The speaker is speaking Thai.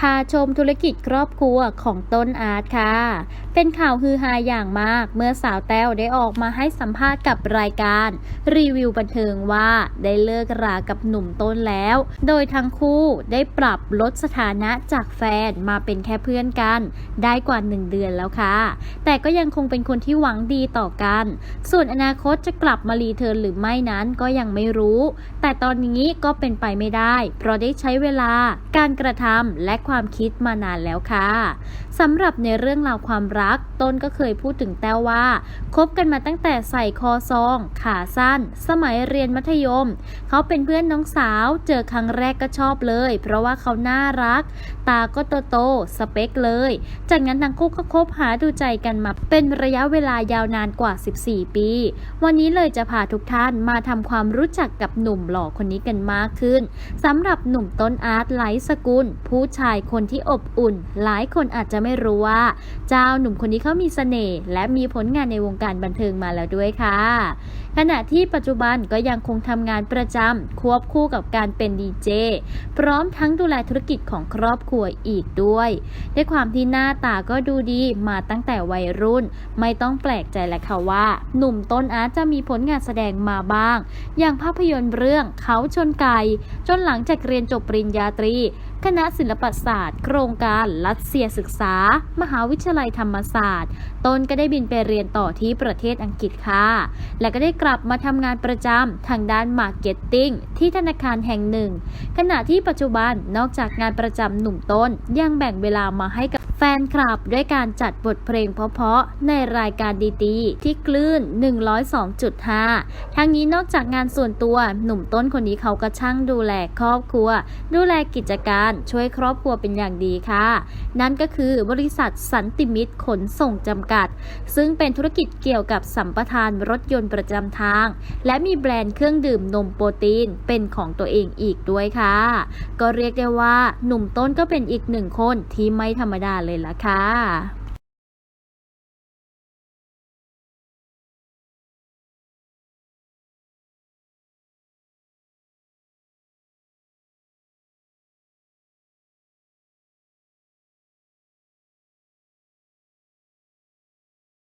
พาชมธุรกิจครอบครัวของต้นอาร์ตค่ะ เป็นข่าวฮือฮาอย่างมาก เมื่อสาวแต้วได้ออกมาให้สัมภาษณ์กับรายการ รีวิวบันเทิงว่าได้เลิกรากับหนุ่มต้นแล้ว โดยทั้งคู่ได้ปรับลดสถานะจากแฟนมาเป็นแค่เพื่อนกัน ได้กว่า 1 เดือนแล้วค่ะ แต่ก็ยังคงเป็นคนที่หวังดีต่อกัน ส่วนอนาคตจะกลับมารีเทิร์นหรือไม่นั้นก็ยังไม่รู้ แต่ตอนนี้ก็เป็นไปไม่ได้ เพราะได้ใช้เวลาการกระทำและความคิดมานานแล้วค่ะสำหรับในเรื่องราวความรัก ต้นก็เคยพูดถึงแต้วว่าคบกันมาตั้งแต่ใส่คอซอง ขาสั้น สมัยเรียนมัธยม เขาเป็นเพื่อนน้องสาว เจอครั้งแรกก็ชอบเลย เพราะว่าเขาน่ารัก ตาก็โตโตสเปคเลย จากนั้นทั้งคู่ก็คบหาดูใจกันมาเป็นระยะเวลายาวนานกว่า 14 ปี วันนี้เลยจะพาทุกท่านมาทำความรู้จักกับหนุ่มหล่อคนนี้กันมากขึ้นสำหรับหนุ่มต้นอาร์ตไลท์สกุล ผู้ชายคนที่อบอุ่น หลายคนอาจจะไม่รู้ว่า เจ้าหนุ่มคนนี้เขามีเสน่ห์และมีผลงานในวงการบันเทิงมาแล้วด้วยค่ะขณะที่ปัจจุบันก็ยังคงทำงานประจำควบคู่กับการเป็นดีเจพร้อมทั้งดูแลธุรกิจของครอบครัวอีกด้วย ด้วยความที่หน้าตาก็ดูดีมาตั้งแต่วัยรุ่น ไม่ต้องแปลกใจแหละค่ะว่า หนุ่มต้นอาร์จะมีผลงานแสดงมาบ้าง อย่างภาพยนตร์เรื่องเขาชนไก่จนหลังจากเรียนจบปริญญาตรี คณะศิลปศาสตร์ โครงการรัสเซียศึกษา มหาวิทยาลัยธรรมศาสตร์ ตนก็ได้บินไปเรียนต่อที่ประเทศอังกฤษค่ะ และก็ได้กลับมาทำงานประจำทางด้านมาร์เก็ตติ้งที่ธนาคารแห่งหนึ่ง ขณะที่ปัจจุบันนอกจากงานประจำหนุ่มต้นยังแบ่งเวลามาให้กับ แฟนคลับด้วยการจัดบทเพลงเพราะๆในรายการดีๆ ที่คลื่น 102.5 ทั้งนี้นอกจากงานส่วนตัวหนุ่มต้นคนนี้เขาก็ช่างดูแลครอบครัว ดูแลกิจการช่วยครอบครัวเป็นอย่างดีค่ะ นั่นก็คือบริษัทสันติมิตรขนส่งจำกัด ซึ่งเป็นธุรกิจเกี่ยวกับสัมปทานรถยนต์ประจำทาง และมีแบรนด์เครื่องดื่มนมโปรตีนเป็นของตัวเองอีกด้วยค่ะ ก็เรียกได้ว่าหนุ่มต้นก็เป็นอีกหนึ่งคนที่ไม่ธรรมดาเลยเลยล่ะค่ะ